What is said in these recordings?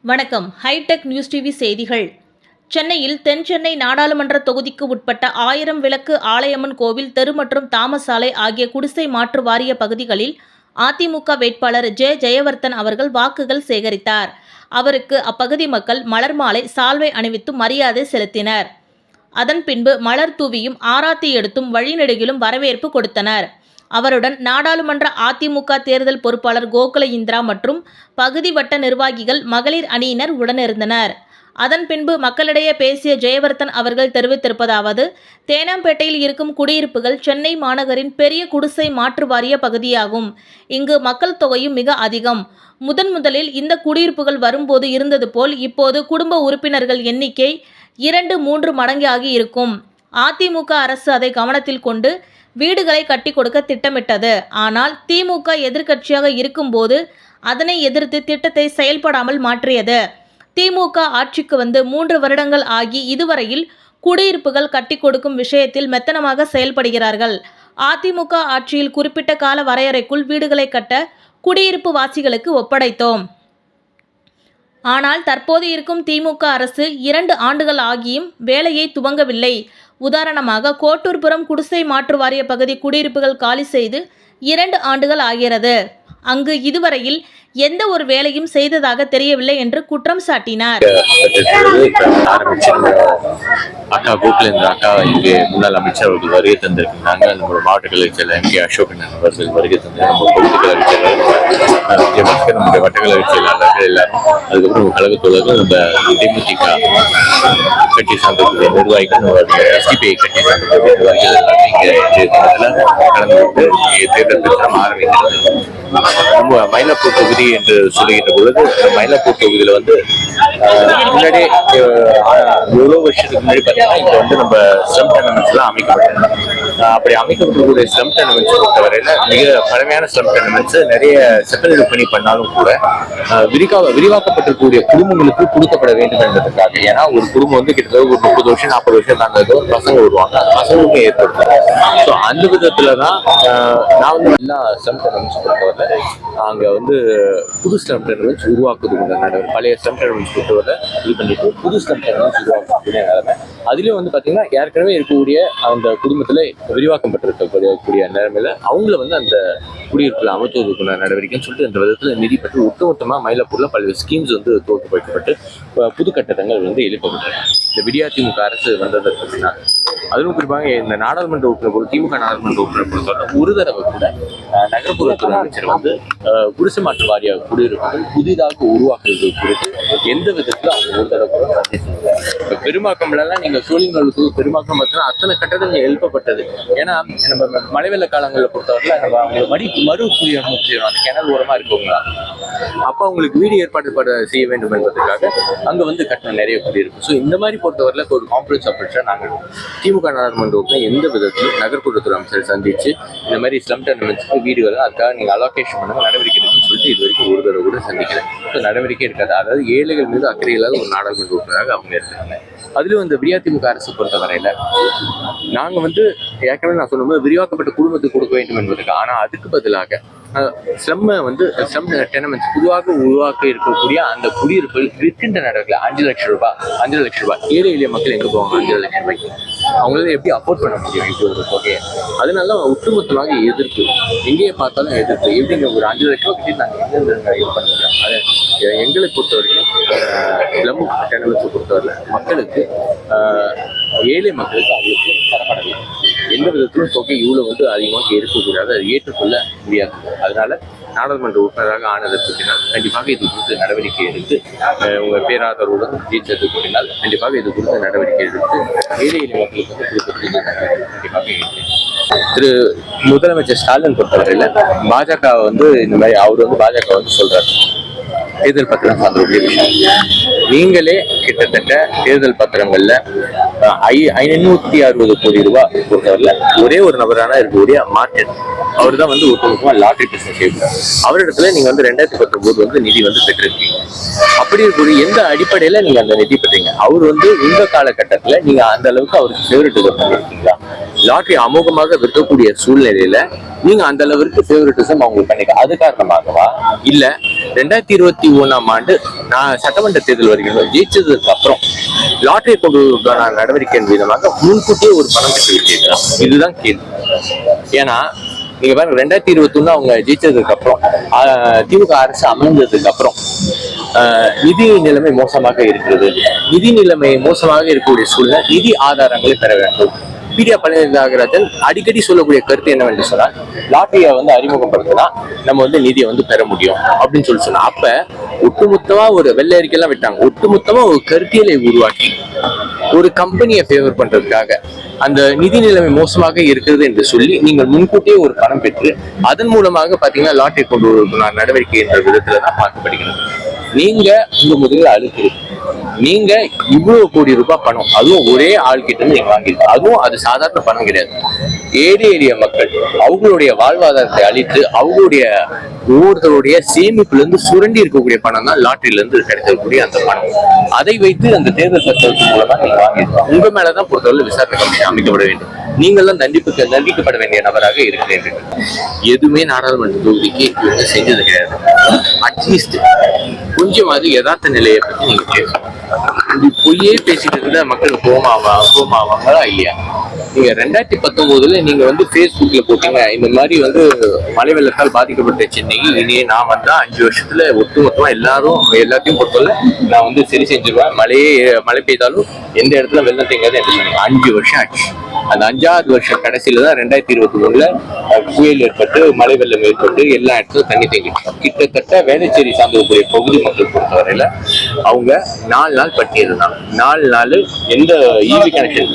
வணக்கம். Hitech news TV செய்திகள். சென்னையில் தென் சென்னை நாடாளுமன்ற தொகுதிக்கு உட்பட்ட ஆயிரம் விளக்கு ஆலயம்மன் கோவில் தெரு மற்றும் தாமசாலை ஆகிய குடிசை மாற்று வாரிய பகுதிகளில் அதிமுக வேட்பாளர் ஜெ. ஜெயவர்தன் அவர்கள் வாக்குகள் சேகரித்தார். அவருக்கு அப்பகுதி மக்கள் மலர் மாலை சால்வை அணிவித்து மரியாதை செலுத்தினர். அதன் பின்பு மலர் தூவியும் ஆராத்தி எடுத்தும் வழிநெடுகிலும் வரவேற்பு கொடுத்தனர். அவருடன் நாடாளுமன்ற அதிமுக தேர்தல் பொறுப்பாளர் கோகுல இந்திரா மற்றும் பகுதி வட்ட நிர்வாகிகள் மகளிர் அணியினர் உடனிருந்தனர். அதன் பின்பு மக்களிடையே பேசிய ஜெயவர்தன் அவர்கள் தெரிவித்திருப்பதாவது தேனாம்பேட்டையில் இருக்கும் குடியிருப்புகள் சென்னை மாநகரின் பெரிய குடிசை மாற்று வாரிய பகுதியாகும். இங்கு மக்கள் தொகையும் மிக அதிகம். முதன் முதலில் இந்த குடியிருப்புகள் வரும்போது இருந்தது போல் இப்போது குடும்ப உறுப்பினர்கள் எண்ணிக்கை இரண்டு மூன்று மடங்காகி இருக்கும். அதிமுக அரசு அதை கவனத்தில் கொண்டு வீடுகளை கட்டி கொடுக்க திட்டமிட்டது. ஆனால் திமுக எதிர்க்கட்சியாக இருக்கும்போது அதனை எதிர்த்து திட்டத்தை செயல்படாமல் மாற்றியது. திமுக ஆட்சிக்கு வந்து மூன்று வருடங்கள் ஆகி இதுவரையில் குடியிருப்புகள் கட்டி கொடுக்கும் விஷயத்தில் மெத்தனமாக செயல்படுகிறார்கள். அதிமுக ஆட்சியில் குறிப்பிட்ட கால வரையறைக்குள் வீடுகளை கட்ட குடியிருப்பு வாசிகளுக்கு ஒப்படைத்தோம். ஆனால் தற்போது இருக்கும் திமுக அரசு இரண்டு ஆண்டுகள் ஆகியும் வேலையை துவங்கவில்லை. உதாரணமாக கோட்டூர்புரம் குடிசை மாற்று வாரிய பகுதி குடியிருப்புகள் காலி செய்து இரண்டு ஆண்டுகள் ஆகிறது. அங்கு இதுவரையில் எந்த ஒரு வேலையும் செய்ததாக தெரியவில்லை என்று குற்றம் சாட்டினார். அக்கா இப்ப இருந்த அக்கா இங்கே முன்னாள் அமைச்சர் அவர்கள் வருகை தந்திருக்கிறாங்க. நம்மளோட மாவட்ட கலை செயலர் எம் கே அசோகன் அவர்கள் வருகை தந்து நம்ம பொதுக் கலை செயலர் விஜயபாஸ்கர் நம்முடைய வட்டக்கலை செயலாளர்கள் எல்லாரும் அதுக்கப்புறம் கழக தோழர்கள் நம்ம தேமுதிக கட்சி சார்ந்தக்கூடிய நிர்வாகிகள் எஸ்டிபிஐ கட்சி சார்ந்தக்கூடிய நிர்வாகிகள் எல்லாமே இங்கே கடந்து தினத்துல கொண்டு தேர்தல் பிரச்சாரம் ஆரம்பிக்கிறது. நம்ம மயிலாப்பூர் தொகுதி என்று சொல்லுகின்ற பொழுது மயிலாப்பூர் தொகுதியில வந்து முன்னாடி எவ்வளோ வருஷத்துக்கு முன்னாடி பார்த்தீங்கன்னா இங்கே வந்து நம்ம ஸ்லம் டெர்னமெண்ட்ஸ் அமைக்கப்பட்டிருந்தோம் அப்படி அமைக்கப்பட்டிருக்கக்கூடிய ஸ்லம் டெர்னமெண்ட்ஸ் பொறுத்தவரையில் மிக பழமையான ஸ்லம் டெர்னமெண்ட்ஸ் நிறைய சட்டங்கள் பணி பண்ணாலும் கூட விரிவாக விரிவா விரிவாக்கப்பட்டிருக்கக்கூடிய குடும்பங்களுக்கு கொடுக்கப்பட வேண்டும் என்பதற்காக. ஏன்னா ஒரு குடும்பம் வந்து கிட்டத்தட்ட ஒரு முப்பது வருஷம் நாற்பது வருஷம் தாண்டதோ பசங்க வருவாங்க. அந்த பசங்களுக்கும் ஏற்படுத்தும் ஸோ அந்த விதத்தில் தான் நான் வந்து எல்லா ஸ்லம் டெர்னமெண்ட்ஸ் பொறுத்தவரை அங்கே வந்து புது ஸ்லம் டெர்மினல்ஸ் உருவாக்குது நடவடிக்கை பழைய ஸ்டம்ப் டெர்மினல்ஸ் கொண்டு வர இது பண்ணிட்டு புது ஸ்டம்ப் டெர்னமெண்ட்ஸ் உருவாக்கக்கூடிய நிலைமை. அதுலேயும் வந்து பார்த்தீங்கன்னா ஏற்கனவே இருக்கக்கூடிய அந்த குடும்பத்தில் விரிவாக்கம் பெற்றிருக்கக்கூடிய கூடிய நிலைமையில அவங்கள வந்து அந்த குடியிருப்பில் அமர்த்துவதற்குள்ள நடவடிக்கைன்னு சொல்லிட்டு இந்த விதத்தில் நிதி பெற்று ஒட்டுமொத்தமாக மயிலாப்பூரில் பல்வேறு ஸ்கீம்ஸ் வந்து துவக்கி புது கட்டடங்கள் வந்து எழுப்பப்பட்டன இந்த விடியா திமுக அரசு வந்ததற்கு பின்னால் அதுவும் குறிப்பாக இந்த நாடாளுமன்ற உறுப்பினர் பொறுத்த- திமுக நாடாளுமன்ற உறுப்பினர் பொறுத்தவரை ஒரு தடவை கூட நகர்ப்புற நகர்ப்புறத்துறை அமைச்சர் வந்து குடிசை மாற்று வாரிய குடியிருப்புகள் புதிதாக உருவாக்குறது குறித்து எந்த விதத்துல அவங்க ஒரு தடவை கூட இப்போ இப்ப பெருமாக்கம்லாம் நீங்க சூழ்நிலைக்கு பெருமாக்கம் பார்த்தீங்கன்னா அத்தனை கட்டடங்கள் எழுப்பப்பட்டது. ஏன்னா நம்ம மழை வெள்ள காலங்களில் பொறுத்தவரையில நம்ம அவங்க மடி மறு குடியமைச்சிடும் அந்த கிணறு ஓரமா இருக்கவங்களா அப்ப அவங்களுக்கு வீடு ஏற்பாடு செய்ய வேண்டும் என்பதற்காக அங்க வந்து கட்டணம் நிறைய குடியிருக்கும் ஸோ இந்த மாதிரி பொறுத்தவரையில் ஒரு காம்ப்ளெக்ஸ் ஆஃபீஸர் நாங்கள் திமுக நாடாளுமன்ற உறுப்பினர் எந்த விதத்திலும் நகர்ப்புறத்துறை அமைச்சர் சந்திச்சு இந்த மாதிரி ஸ்லம் டெர்னமெண்ட்ஸ்க்கு வீடுகள் அதுக்காக நீங்கள் அலோகேஷன் பண்ணுங்க நடவடிக்கை எடுக்குன்னு சொல்லிட்டு இது வரைக்கும் ஒரு தடவை கூட சந்திக்கல. ஸோ நடவடிக்கை இருக்காது அதாவது ஏழைகள் மீது அக்கறை இல்லாத ஒரு நாடாளுமன்ற உறுப்பினராக அவங்க இருக்காங்க. அதுலேயும் இந்த விடியாதிமுக அரசு பொறுத்தவரையில் நாங்கள் வந்து ஏற்கனவே நான் சொன்னபோது விரிவாக்கப்பட்ட குடும்பத்துக்கு கொடுக்க வேண்டும் என்பதற்கு ஆனால் அதுக்கு பதிலாக ஸ்லம்ம வந்து ஸ்லம் டெனமெண்ட்ஸ் பொதுவாக உருவாக்க இருக்கக்கூடிய அந்த குடியிருப்புகள் இருக்கின்ற நடக்கல அஞ்சு லட்சம் ரூபாய் அஞ்சு லட்சம் ரூபாய் ஏழை எளிய மக்கள் எங்கே போவாங்க அஞ்சு லட்சம் ரூபாய்க்கு? அவங்களால எப்படி அஃபோர்ட் பண்ண முடியும் இப்படி ஒரு தொகையை? அதனால ஒட்டுமொத்தமாக எதிர்ப்பு. எங்கேயே பார்த்தாலும் எதிர்ப்பு. எப்படிங்க ஒரு அஞ்சு லட்சம் ரூபாய் கிட்டே நாங்கள் எங்கே இது பண்ண முடியும் அது எங்களை பொறுத்த வரைக்கும் ஸ்லம் டெனமெண்ட்ஸை பொறுத்தவரை மக்களுக்கு ஏழை மக்களுக்கு அவங்களுக்கு தரப்படவில்லை. எந்த விதத்திலும் தொகை இவ்வளவு வந்து அதிகமாக இருக்கக்கூடாது. அது ஏற்றுக்கொள்ள முடியாது. அதனால நாடாளுமன்ற உறுப்பினராக ஆனதற்கு பின்னால் கண்டிப்பாக இது குறித்து நடவடிக்கை எடுத்து உங்கள் பேராதரவுடன் ஜெயிச்சதுக்கு பின்னால் கண்டிப்பாக இது குறித்த நடவடிக்கை எடுத்து ஏழை எளிய மக்களுக்கு வந்து கொடுக்கக்கூடிய கண்டிப்பாக திரு முதலமைச்சர் ஸ்டாலின் பொறுத்தவரையில் பாஜக வந்து இந்த மாதிரி அவர் வந்து பாஜக வந்து சொல்றாரு. தேர்தல் பத்திரம் சார்ந்தக்கூடிய விஷயம் நீங்களே கிட்டத்தட்ட தேர்தல் பத்திரங்கள்ல ஐ ஐநூத்தி அறுபது கோடி ரூபாய் பொறுத்தவரையில ஒரே ஒரு நபரான இருக்கக்கூடிய மார்க்கெட் அவர் தான் வந்து ஒட்டுமொத்தமாக லாட்ரி பிசினஸ் செய்யணும் அவரிடத்துல நீங்க வந்து ரெண்டாயிரத்தி பத்தொன்பது வந்து நிதி வந்து பெற்றிருக்கீங்க. அப்படி இருக்கக்கூடிய எந்த அடிப்படையில நீங்க அந்த நிதி பெற்றீங்க? அவர் வந்து இந்த காலகட்டத்துல நீங்க அந்த அளவுக்கு அவருக்கு ஃபேவரட் பண்ணிருக்கீங்களா? லாட்டரி அமோகமாக விற்கக்கூடிய சூழ்நிலையில நீங்க அந்த அளவிற்கு ஃபேவரட்டிசம் அவங்களுக்கு பண்ணிக்க அது காரணமாகவா? இல்ல ரெண்டாயிரத்தி இருபத்தி ஒண்ணாம் ஆண்டு நான் சட்டமன்ற தேர்தல் வருகிறோம் ஜெயிச்சதுக்கு அப்புறம் லாட்டரி கொண்டு நடவடிக்கையின் விதமாக முன்கூட்டியே ஒரு பணம் பெற்றுவிட்டீர்களா இதுதான் கேள்வி. ஏன்னா நீங்க பாருங்க ரெண்டாயிரத்தி இருபத்தி ஒண்ணு அவங்க ஜெயிச்சதுக்கு அப்புறம் திமுக அரசு அமைந்ததுக்கு அப்புறம் ஆஹ், நிதி நிலைமை மோசமாக இருக்கிறது. நிதி நிலைமை மோசமாக இருக்கக்கூடிய சூழ்நிலை நிதி ஆதாரங்களை பெற வேண்டும். பிடிஆ பழனி தியாகராஜன் அடிக்கடி சொல்லக்கூடிய கருத்து என்னவென்று சொன்னால் லாட்டரியை வந்து அறிமுகப்படுத்தினா நம்ம வந்து நிதியை வந்து பெற முடியும் அப்படின்னு சொல்லி சொன்னா. அப்ப ஒட்டுமொத்தமா ஒரு வெள்ளை அறிக்கையெல்லாம் விட்டாங்க. ஒட்டுமொத்தமா ஒரு கருத்தியலை உருவாக்கி ஒரு கம்பெனியை ஃபேவர் பண்றதுக்காக அந்த நிதி நிலைமை மோசமாக இருக்கிறது என்று சொல்லி நீங்கள் முன்கூட்டியே ஒரு பணம் பெற்று அதன் மூலமாக பாத்தீங்கன்னா லாட்டரி கொண்டு வருவதற்கான நடவடிக்கை என்ற விதத்துல தான் பார்க்கப்படுகிறது. நீங்க உங்க முதலில் அழுக்கு நீங்க இவ்வளவு கோடி ரூபாய் பணம் அதுவும் ஒரே ஆள் கிட்ட இருந்து நீங்க வாங்கிருக்கீங்க அதுவும் அது சாதாரண பணம் கிடையாது. ஏரிய ஏரிய மக்கள் அவங்களுடைய வாழ்வாதாரத்தை அழித்து அவங்களுடைய ஒவ்வொருத்தருடைய சேமிப்புல இருந்து சுரண்டி இருக்கக்கூடிய பணம் தான் லாட்டரியில இருந்து கிடைக்கக்கூடிய அந்த பணம். அதை வைத்து அந்த தேர்தல் சட்டத்தின் மூலமா நீங்க வாங்கிருக்கோம் உங்க மேலதான் பொறுத்தவரை விசாரணை கமிஷன் அமைக்கப்பட வேண்டும். நீங்கள் தான் தண்டிப்புக்கு தண்டிக்கப்பட வேண்டிய நபராக இருக்கிறீர்கள். எதுவுமே நாடாளுமன்ற தொகுதிக்கு இவங்க செஞ்சது கிடையாது. அட்லீஸ்ட் கொஞ்சமாவது யதார்த்த நிலையை பற்றி நீங்க பேசணும் இது பொய்யே பேசிட்டு இருந்தா மக்கள் கோமாவா கோமாவாங்களா இல்லையா? நீங்க ரெண்டாயிரத்தி பத்தொன்பதுல நீங்க வந்து பேஸ்புக்ல போட்டீங்க. இந்த மாதிரி வந்து மழை வெள்ளத்தால் பாதிக்கப்பட்ட சென்னை. இனியே நான் வந்தா அஞ்சு வருஷத்துல ஒட்டுமொத்தமா எல்லாரும் எல்லாத்தையும் பொறுத்தவரை நான் வந்து சரி செஞ்சிருவேன். மழையே மழை பெய்தாலும் எந்த இடத்துல வெள்ளம் தேங்காது அஞ்சு வருஷம் ஆச்சு. அந்த அஞ்சாவது வருஷம் கடைசியில தான் ரெண்டாயிரத்தி இருபத்தி மூணுல புயல் ஏற்பட்டு மழை வெள்ளம் ஏற்பட்டு எல்லா இடத்துலையும் தண்ணி தேங்கிட்டு கிட்டத்தட்ட வேளச்சேரி சார்ந்தக்கூடிய பகுதி மக்கள் பொறுத்தவரையில அவங்க நாலு நாள் பட்டி இருந்தாங்க நாலு நாள் எந்த ஈபி கனெக்ஷன்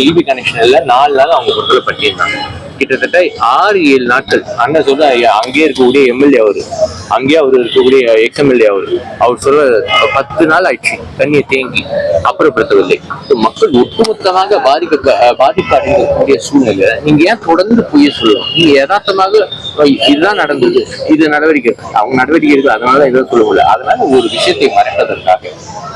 ஈபி கனெக்ஷன் இல்லை நாலு நாள் அவங்க பொருட்களை பட்டி இருந்தாங்க கிட்டத்தட்ட ஆறு ஏழு நாட்கள். அண்ணன் சொல்ற அங்கேயே இருக்கக்கூடிய எம்எல்ஏ அவரு. அங்கேயே அவர் இருக்கக்கூடிய எக்ஸ்எம்எல்ஏ அவரு. அவர் சொல்ற பத்து நாள் ஆயிடுச்சு தண்ணியை தேங்கி அப்புறப்படுத்தவில்லை. மக்கள் ஒட்டுமொத்தமாக பாதிக்க அஹ், பாதிப்பு அடையக்கூடிய சூழ்நிலை நீங்க ஏன் தொடர்ந்து பொய்ய சொல்லணும்? நீங்க யதார்த்தமாக இதுதான் நடந்தது இது நடவடிக்கை. அவங்க நடவடிக்கை இருக்கு அதனால எதுவும் சொல்ல முடியல. அதனால ஒரு விஷயத்தை மறைப்பதற்காக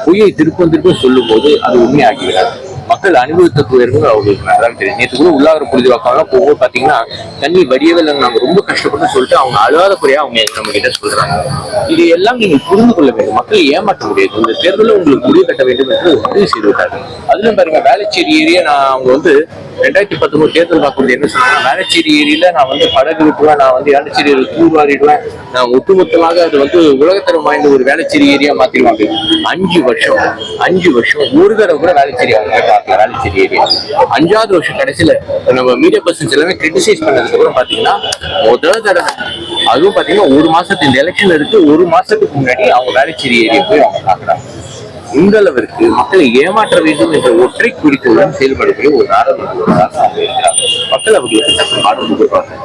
பொய்யை திருப்பம் திருப்பம் சொல்லும் போது அது உண்மையாகிவிடாது. மக்கள் அனுபவித்த துயர்கள் அவங்களுக்கு நல்லா தெரியும். நேற்று கூட உள்ளாகிற பொழுதுவாக்கலாம் போகும்போது பாத்தீங்கன்னா தண்ணி வடியவே இல்லைங்க நாங்க ரொம்ப கஷ்டப்பட்டு சொல்லிட்டு அவங்க அழுவாத குறையா அவங்க நம்ம கிட்ட சொல்றாங்க. இது எல்லாம் நீங்கள் புரிந்து கொள்ள வேண்டும். மக்கள் ஏமாற்ற முடியாது. இந்த தேர்தலில் உங்களுக்கு முடிவு கட்ட வேண்டும் என்று முடிவு செய்து விட்டார்கள். அதுலயும் பாருங்க வேளச்சேரி ஏரியா நான் அவங்க வந்து ரெண்டாயிரத்தி பத்தொன்பது தேர்தல் பார்க்கும்போது என்ன சொன்னாங்க வேளச்சேரி ஏரியில நான் வந்து படகு விட்டுவேன் நான் வந்து வேளச்சேரியில தூர்வாரிடுவேன் நான் ஒட்டுமொத்தமாக அது வந்து உலகத்தரம் வாய்ந்த ஒரு வேளச்சேரி ஏரியா மாத்திருவாங்க அஞ்சு வருஷம் அஞ்சு வருஷம் ஒரு தடவை கூட வேளச்சேரி அவங்க பார்க்கல வேளச்சேரி ஏரியா. அஞ்சாவது வருஷம் கடைசியில நம்ம மீடியா பர்சன்ஸ் எல்லாமே கிரிட்டிசைஸ் பண்ணதுக்கு அப்புறம் பாத்தீங்கன்னா முதல் தடவை அதுவும் பாத்தீங்கன்னா ஒரு மாசத்து இந்த எலெக்ஷன் இருக்கு ஒரு மாசத்துக்கு முன்னாடி அவங்க வேளச்சேரி ஏரியா போய் அவங்க பாக்குறாங்க இந்த அளவிற்கு மக்களை ஏமாற்ற வேண்டும் என்ற ஒற்றை குறிக்கோளுடன் செயல்படக்கூடிய ஒரு நாடாளுமன்ற மக்கள் அவர்களுக்கு தக்க பாடம் கொடுப்பார்கள்